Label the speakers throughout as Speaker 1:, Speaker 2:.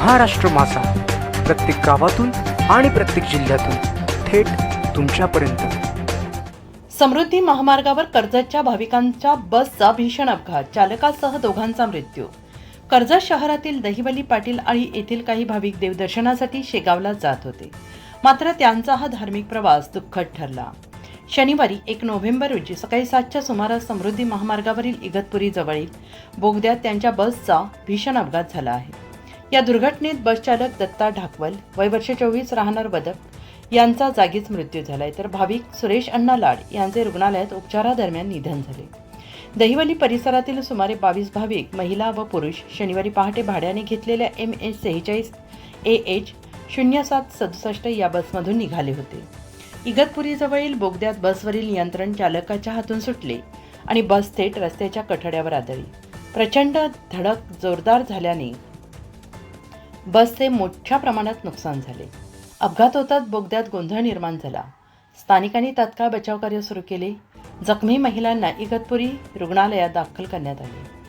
Speaker 1: महाराष्ट्र मासा प्रत्येक गावातून आणि प्रत्येक जिल्ह्यातून थेट तुमच्यापर्यंत.
Speaker 2: समृद्धी महामार्गावर कर्जतच्या भाविकांच्या बसचा भीषण अपघात. चालकासह दोघांचा मृत्यू. कर्जत शहरातील दहिवली पाटील आणि येथील काही भाविक देवदर्शनासाठी शेगावला जात होते. मात्र त्यांचा हा धार्मिक प्रवास दुःखद ठरला. शनिवारी एक नोव्हेंबर रोजी सकाळी सातच्या सुमारास समृद्धी महामार्गावरील इगतपुरी जवळील बोगद्यात त्यांच्या बसचा भीषण अपघात झाला आहे. या दुर्घटनेत बसचालक दत्ता ढाकवल वय वर्ष चोवीस राहणार बदक यांचा जागीच मृत्यू झालाय. तर भाविक सुरेश अण्णा लाड यांचे रुग्णालयात उपचारादरम्यान निधन झाले. दहिवली परिसरातील सुमारे बावीस भाविक महिला व पुरुष शनिवारी पहाटे भाड्याने घेतलेल्या एम एच सेहेचाळीस ए एच शून्य सात सदुसष्ट या बसमधून निघाले होते. इगतपुरीजवळील बोगद्यात बसवरील नियंत्रण चालकाच्या हातून सुटले आणि बस थेट रस्त्याच्या कठड्यावर आदळली. प्रचंड धडक जोरदार झाल्याने बसचे मोठ्या प्रमाणात नुकसान झाले. अपघात होताच बोगद्यात गोंधळ निर्माण झाला. स्थानिकांनी तात्काळ बचावकार्य सुरू केले. जखमी महिलांना इगतपुरी रुग्णालयात दाखल करण्यात आले.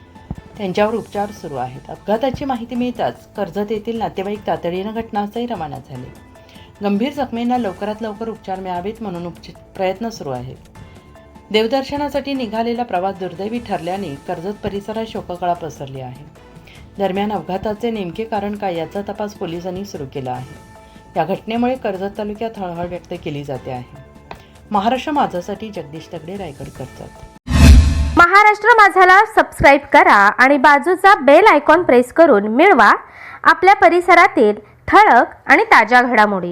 Speaker 2: त्यांच्यावर उपचार सुरू आहेत. अपघाताची माहिती मिळताच कर्जत येथील नातेवाईक तातडीनं घटनास्थळी रवाना झाले. गंभीर जखमींना लवकरात लवकर उपचार मिळावेत म्हणून उपच प्रयत्न सुरू आहेत. देवदर्शनासाठी निघालेला प्रवास दुर्दैवी ठरल्याने कर्जत परिसरात शोककळा पसरली आहे. दरम्यान अपघाताचे नेमके कारण काय याचा तपास पोलिसांनी सुरू केला आहे. या घटनेमुळे कर्जत तालुक्यात हळहळ व्यक्त केली जाते आहे. महाराष्ट्र माझासाठी जगदीश तगडे रायगड कर्जत.
Speaker 3: महाराष्ट्र माझाला सबस्क्राईब करा आणि बाजूचा बेल आयकॉन प्रेस करून मिळवा. आपल्या परिसरातील ठळक आणि ताज्या घडामोडी.